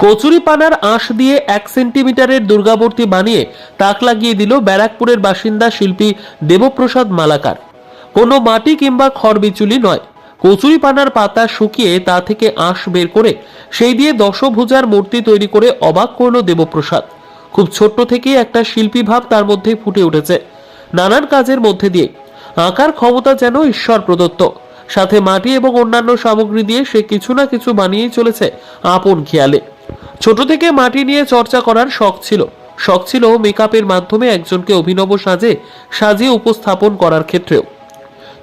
কচুরি পানার আঁশ দিয়ে এক সেন্টিমিটারের দুর্গামূর্তি বানিয়ে তাক লাগিয়ে দিল ব্যারাকপুরের বাসিন্দা শিল্পী দেবপ্রসাদ মালাকার। কোনো মাটি কিংবা খড়বিচুলি নয়। কচুরি পানার পাতা শুকিয়ে তা থেকে আঁশ বের করে সেই দিয়ে দশভুজার মূর্তি তৈরি করে অবাক করল দেবপ্রসাদ। খুব ছোট্ট থেকেই একটা শিল্পী ভাব তার মধ্যে ফুটে উঠেছে। নানান কাজের মধ্যে দিয়ে। আঁকার ক্ষমতা যেন ঈশ্বর প্রদত্ত। সাথে মাটি এবং অন্যান্য সামগ্রী দিয়ে সে কিছু না কিছু বানিয়েই চলেছে আপন খেয়ালে। ছোট থেকে মাটি নিয়ে চর্চা করার শখ ছিল। শখ ছিল মেকআপের মাধ্যমে একজনকে অভিনব সাজে সাজিয়ে উপস্থাপন করার ক্ষেত্রেও।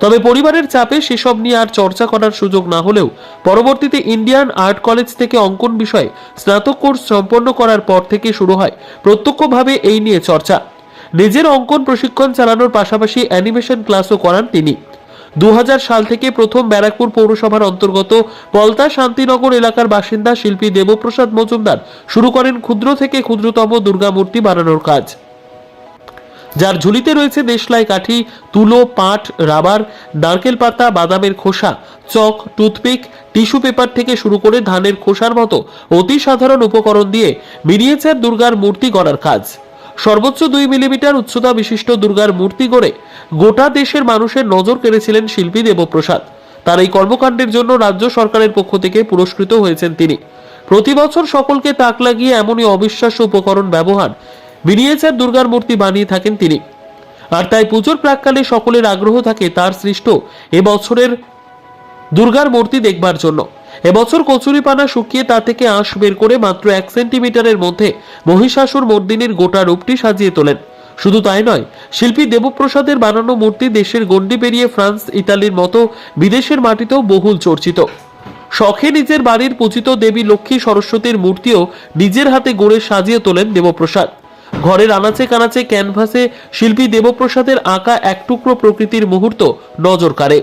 তবে পরিবারের চাপে সেসব নিয়ে আর চর্চা করার সুযোগ না হলেও পরবর্তীতে ইন্ডিয়ান আর্ট কলেজ থেকে অঙ্কন বিষয়ে স্নাতক কোর্স সম্পন্ন করার পর থেকে শুরু হয় প্রত্যক্ষভাবে এই নিয়ে চর্চা। নিজের অঙ্কন প্রশিক্ষণ চালানোর পাশাপাশি অ্যানিমেশন ক্লাসও করান তিনি। দু সাল থেকে প্রথম ব্যারাকপুর পৌরসভার অন্তর্গত পলতা শান্তিনগর এলাকার বাসিন্দা শিল্পী দেবপ্রসাদ মজুমদার শুরু করেন ক্ষুদ্র থেকে ক্ষুদ্রতম দুর্গামূর্তি বানানোর কাজ। যার ঝুলিতে রয়েছে দেশলাই কাঠি, তুলো, পাট, রাবার, নারকেল পাতা, বাদামের খোসা, চক, টুথপিক, টিস্যু পেপার থেকে শুরু করে ধানের খোসার মতো অতি সাধারণ উপকরণ দিয়ে মিনিয়েচার দুর্গার মূর্তি গড়ার কাজ। সর্বোচ্চ দুই মিলিমিটার উচ্চতা বিশিষ্ট দুর্গার মূর্তি গড়ে গোটা দেশের মানুষের নজর কেড়েছিলেন শিল্পী দেবপ্রসাদ। তার এই কর্মকাণ্ডের জন্য রাজ্য সরকারের পক্ষ থেকে পুরস্কৃত হয়েছেন তিনি। প্রতি বছর সকলকে তাক লাগিয়ে এমনই অবিশ্বাস্য উপকরণ ব্যবহার মিনিয়েচার দুর্গার মূর্তি বানিয়ে থাকেন তিনি। আর তাই পুজোর প্রাককালে সকলের আগ্রহ থাকে তার সৃষ্ট এবছরের দুর্গার মূর্তি দেখবার জন্য। এবছর কচুরিপানা শুকিয়ে তা থেকে আঁশ বের করে মাত্র এক সেন্টিমিটারের মধ্যে মহিষাসুর মর্দিনীর গোটা রূপটি সাজিয়ে তোলেন। শুধু তাই নয়, শিল্পী দেবপ্রসাদের বানানো মূর্তি দেশের গণ্ডি পেরিয়ে ফ্রান্স, ইতালির মতো বিদেশের মাটিতেও বহুল চর্চিত। শখে নিজের বাড়ির পূজিত দেবী লক্ষ্মী সরস্বতীর মূর্তিও নিজের হাতে গড়ে সাজিয়ে তোলেন দেবপ্রসাদ। ঘরের আনাচে কানাচে ক্যানভাসে শিল্পী দেবপ্রসাদের আঁকা এক টুকরো প্রকৃতির মুহূর্ত নজর কাড়ে।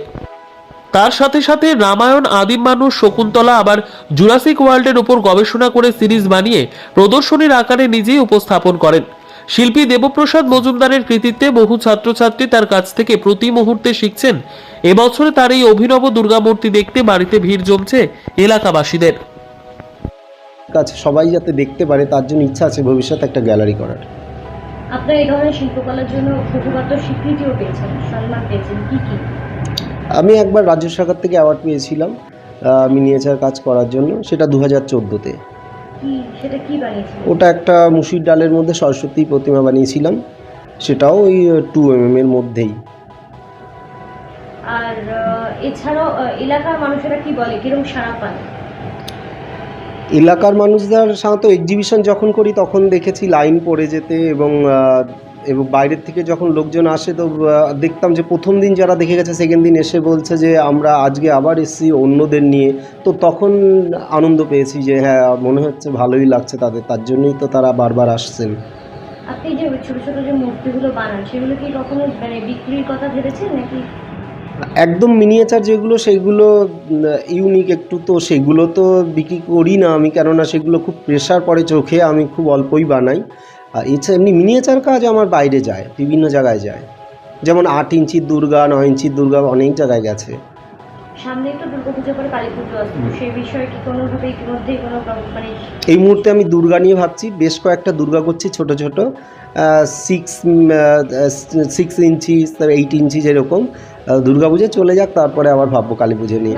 তার সাথে সাথে রামায়ণ আদিম মানুষ শকুন্তলা আবার জুরাসিক ওয়ার্ল্ডের উপর গবেষণা করে সিরিজ বানিয়ে প্রদর্শনীর আকারে নিজেই উপস্থাপন করেন। শিল্পী দেবপ্রসাদ মজুমদারের কৃতিত্বে বহু ছাত্রছাত্রী তার কাছ থেকে প্রতি মুহূর্তে শিখছেন এবছরে তার এই অভিনব দুর্গামূর্তি দেখতে বাড়িতে ভিড় জমছে এলাকাবাসীদের। কাছে সবাই যাতে দেখতে পারে তার জন্য ইচ্ছা আছে ভবিষ্যতে একটা গ্যালারি করার। আপনার এই ধরনের শিল্পকলার জন্য বহুমাত্র স্বীকৃতিও পেয়েছেন সম্মান পেয়েছেন কি কি? আমি একবার রাজ্য সরকার থেকে অ্যাওয়ার্ড পেয়েছিলাম মিনিয়েচার কাজ করার জন্য সেটা দু হাজার চোদ্দোতে ওটা একটা মুসির ডালের মধ্যে সরস্বতী প্রতিমা বানিয়েছিলাম সেটাও ওই টু এম এর মধ্যেই। আর এছাড়াও এলাকার মানুষেরা কি বলে? কীরকম সাড়া পান এলাকার মানুষদের সাধারণত এক্সিবিশন যখন করি তখন দেখেছি লাইন পড়ে যেতে এবং এবং বাইরের থেকে যখন লোকজন আসে তো দেখতাম যে প্রথম দিন যারা দেখে গেছে সেকেন্ড দিন এসে বলছে যে আমরা আজকে আবার এসেছি অন্যদের নিয়ে। তো তখন আনন্দ পেয়েছি যে হ্যাঁ মনে হচ্ছে ভালোই লাগছে তাদের। তার জন্যই তো তারা বারবার আসছেন। আপনি যে ছোট ছোট যে মূর্তিগুলো বানান সেগুলো কি কখনো মানে বিক্রির কথা ভেবেছেন নাকি? একদম মিনিয়েচার যেগুলো সেগুলো ইউনিক একটু তো সেগুলো তো বিক্রি করি না আমি কেননা সেগুলো খুব প্রেশার পড়ে চোখে আমি খুব অল্পই বানাই। আর এছাড়া এমনি মিনিয়েচার কাজ আমার বাইরে যায় বিভিন্ন জায়গায় যায়। যেমন আট ইঞ্চির দুর্গা নয় ইঞ্চির দুর্গা অনেক জায়গায় গেছে। দুর্গাপুজো মানে এই মুহূর্তে আমি দুর্গা নিয়ে ভাবছি বেশ কয়েকটা দুর্গা করছি ছোট ছোট six six inch eight inch যেরকম দুর্গা পুজো চলে যাক তারপরে আবার ভাববো কালী পুজো নিয়ে।